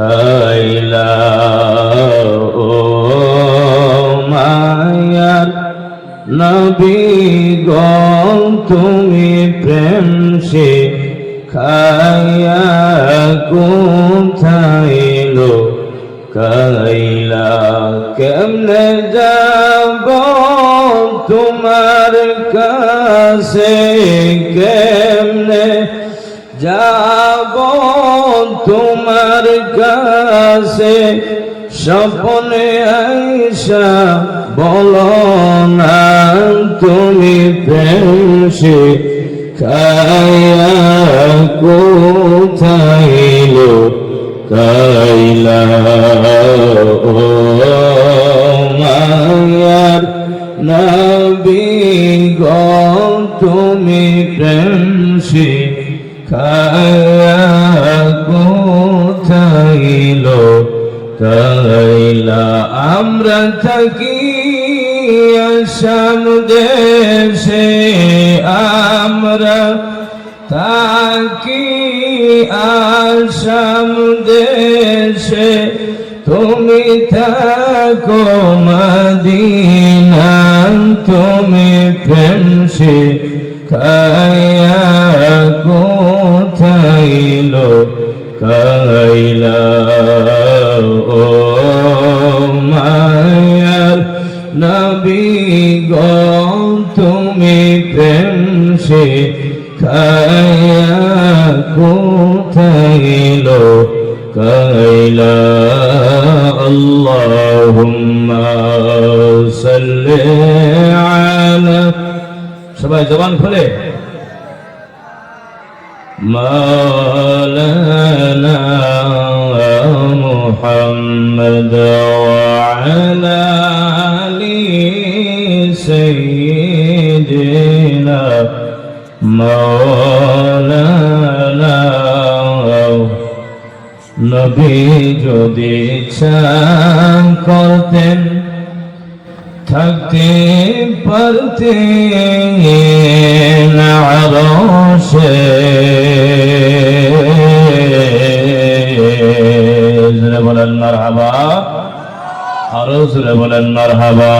কাইলা, ও মায়ার নবী গো, তুমি প্রেম সে খায়া কোথায় লো কাইলা, কেমনে যাব তোমার কাছে? কেমনে যাব তোমার কাছে, স্বপনে আইসা বলো না তুমি প্রেমসে খায়া কোথায় লো কাইলা, ও মায়ার নবী গো, তুমি প্রেম সে খায়া কোথাইল কাইলা আমরা থাকি আসাম দেশে, আমরা তাকি আসাম দেশে। তুমি থাকো মদিনা তুমি প্রেমসে কায়া কোথাইল তুমি প্রেম সে খায়া কোথাইল কাইলা আল্লাহুম্মা সাল্লি আলা সবাই জবান খুলে মাওলানা মুহাম্মদ ওয়া আলা আলিহি سيدنا مولانا নবী যদি চান করতেন থাকতে পারতে আরশে জোরে বলেন মারহাবা আরো জোরে বলেন মারহাবা